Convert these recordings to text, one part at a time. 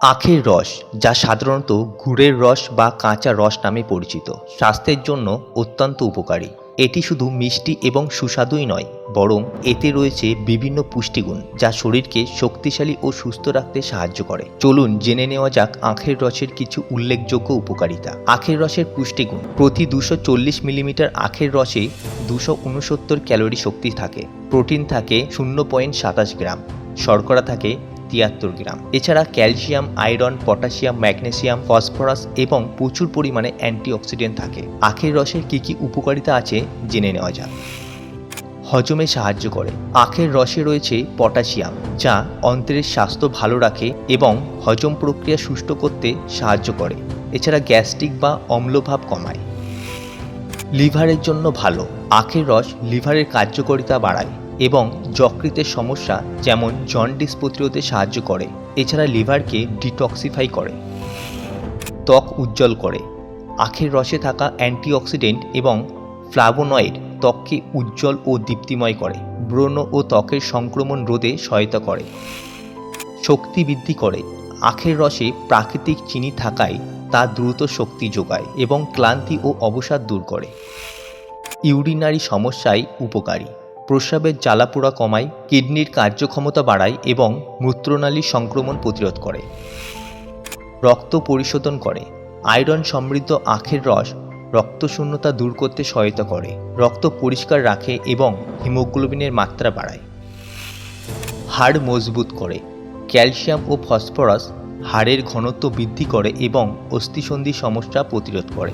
আখের রস, যা সাধারণত গুড়ের রস বা কাঁচা রস নামে পরিচিত, স্বাস্থ্যের জন্য অত্যন্ত উপকারী। এটি শুধু মিষ্টি এবং সুস্বাদুই নয়, বরং এতে রয়েছে বিভিন্ন পুষ্টিগুণ, যা শরীরকে শক্তিশালী ও সুস্থ রাখতে সাহায্য করে। চলুন জেনে নেওয়া যাক আখের রসের কিছু উল্লেখযোগ্য উপকারিতা। আখের রসের পুষ্টিগুণ, প্রতি দুশো চল্লিশ মিলিমিটার আখের রসে দুশো উনসত্তর ক্যালোরি শক্তি থাকে, প্রোটিন থাকে শূন্য পয়েন্ট সাতাশ গ্রাম, শর্করা থাকে তিয়াত্তর গ্রাম। এছাড়া calcium, iron, potassium, magnesium, phosphorus এবং প্রচুর পরিমাণে অ্যান্টিঅক্সিডেন্ট থাকে। আখের রসের কী কী উপকারিতা আছে জেনে নেওয়া যাক। হজমে সাহায্য করে। আখের রসে রয়েছে পটাশিয়াম, যা অন্ত্রের স্বাস্থ্য ভালো রাখে এবং হজম প্রক্রিয়া সুষ্ঠু করতে সাহায্য করে। এছাড়া গ্যাস্ট্রিক বা অম্লভাব কমায়। লিভারের জন্য ভালো। আখের রস লিভারের কার্যকারিতা বাড়ায়। এবং যকৃতের সমস্যা যেমন জন্ডিস প্রতিরোধে সাহায্য করে, এছাড়া লিভারকে ডিটক্সিফাই করে, ত্বক উজ্জ্বল করে, আখের রসে থাকা অ্যান্টিঅক্সিডেন্ট এবং ফ্লাভোনয়েড ত্বককে উজ্জ্বল ও দীপ্তিময় করে, ব্রণ ও ত্বকের সংক্রমণ রোধে সহায়তা করে, শক্তি বৃদ্ধি করে, আখের রসে প্রাকৃতিক চিনি থাকায় তা দ্রুত শক্তি যোগায় এবং ক্লান্তি ও অবসাদ দূর করে। ইউরিনারি সমস্যায় উপকারী। প্রস্রাবের জ্বালাপোড়া কমায়, কিডনির কার্যক্ষমতা বাড়ায় এবং মূত্রনালীর সংক্রমণ প্রতিরোধ করে। রক্ত পরিশোধন করে। আয়রন সমৃদ্ধ আখের রস রক্তশূন্যতা দূর করতে সহায়তা করে। রক্ত পরিষ্কার রাখে এবং হিমোগ্লোবিনের মাত্রা বাড়ায়। হাড় মজবুত করে। ক্যালসিয়াম ও ফসফরাস হাড়ের ঘনত্ব বৃদ্ধি করে এবং অস্থিসন্ধি সমস্যা প্রতিরোধ করে।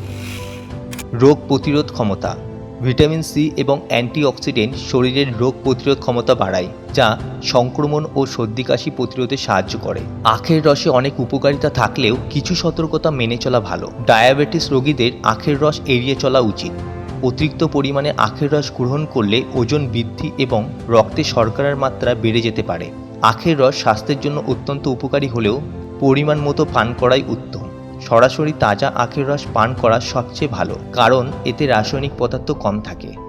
রোগ প্রতিরোধ ক্ষমতা ভিটামিন সি এবং অ্যান্টিঅক্সিডেন্ট শরীরের রোগ প্রতিরোধ ক্ষমতা বাড়ায়, যা সংক্রমণ ও সর্দি কাশি প্রতিরোধে সাহায্য করে। আখের রসে অনেক উপকারিতা থাকলেও কিছু সতর্কতা মেনে চলা ভালো। ডায়াবেটিস রোগীদের আখের রস এড়িয়ে চলা উচিত। অতিরিক্ত পরিমাণে আখের রস গ্রহণ করলে ওজন বৃদ্ধি এবং রক্তে শর্করার মাত্রা বেড়ে যেতে পারে। আখের রস স্বাস্থ্যের জন্য অত্যন্ত উপকারী হলেও পরিমাণ মতো পান করাই উত্তম। সরাসরি তাজা আখের রস পান করা সবচেয়ে ভালো কারণ এতে রাসায়নিক পদার্থ কম থাকে।